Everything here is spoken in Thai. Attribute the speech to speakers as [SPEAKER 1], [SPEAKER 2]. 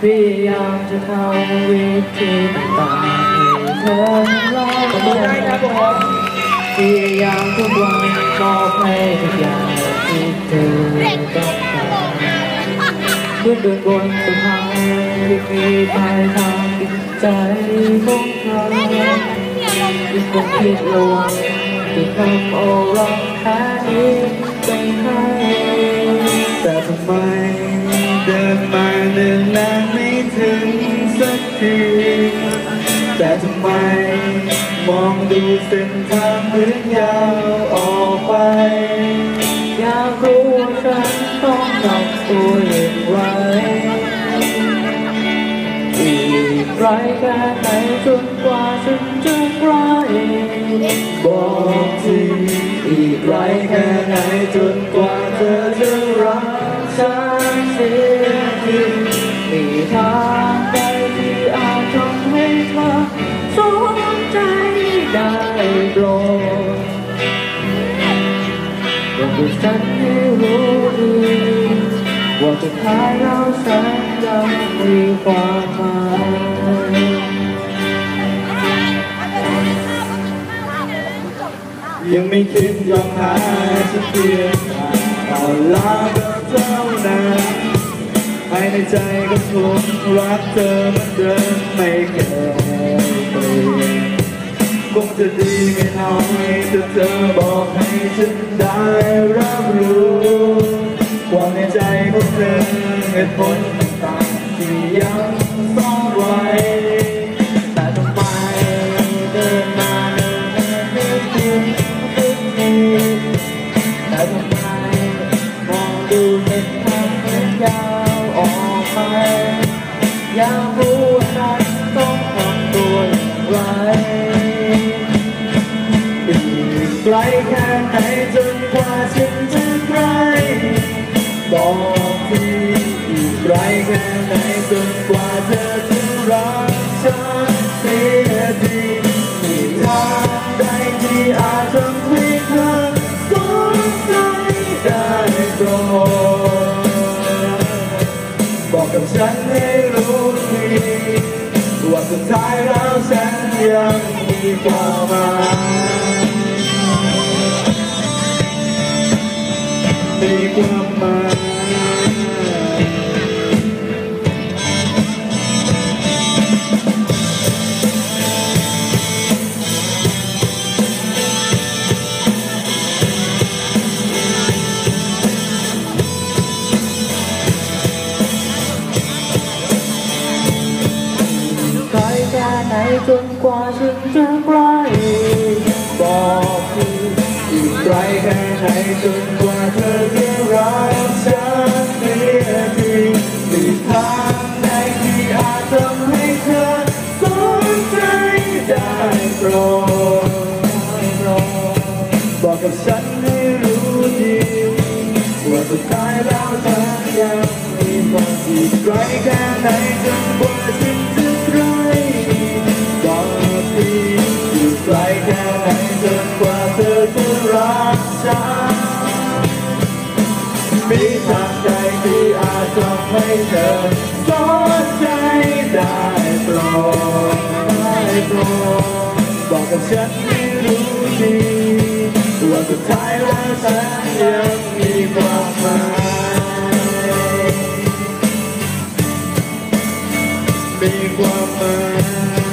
[SPEAKER 1] พยายามจะทำวิธีต่างๆให้เธอรอด
[SPEAKER 2] มือได้ครับผม
[SPEAKER 1] พยายามทุกวันมอบให้ทุกอย่างที่เธอต้องการเมื่อเดินบนสะพานที่มีปลายทางจิตใจของเธอที่คงคิดระวังที่ทำเอารักแท้นี้ไปให้
[SPEAKER 2] แต่ทำไมเดินมา ไมมองดูเส้นทางเหมือนยาวออกไป
[SPEAKER 1] อยากรู้ว่าฉันต้องทำตัวอย่างไรอีกไกลแค่ไหนจนกว่าฉันจะใกล้
[SPEAKER 2] บอกทีอีกไกลแค่ไหนจนกว่า
[SPEAKER 1] สนใจได้โปรดบอกฉันให้รู้ดีว่าสุดท้ายเราฉันยังมีความหมาย
[SPEAKER 2] ยังไม่คิดยอมหาสักเพียงเอาลาก็เท่านั้นภายในใจก็คงรักเธอเหมือนเดิมไม่เคยเปลี่ยน คงจะดีไม่น้อยถ้าเธอบอกให้ฉันได้รับรู้ความในใจของเธอเหตุผลต่างๆที่ยัง บอ
[SPEAKER 1] ก
[SPEAKER 2] จนกว่าฉันจะใกล้บอกทีอีกไกลแค่ไหนจนกว่าเธอจะรักฉันเสียทีมีทางใดที่อาจทำให้เธอสนใจได้โปรดบอกกับฉันให้รู้ดีว่าสุดท้ายแล้วฉันยังมีความอีก
[SPEAKER 1] ไกลแค่ไหนจนกว่า ให้
[SPEAKER 2] เธอสนใจได้โปรดได้โปรดบอกกับฉันให้รู้ดีว่าสุดท้ายแล้วฉันยังมีความหมายมีความหมาย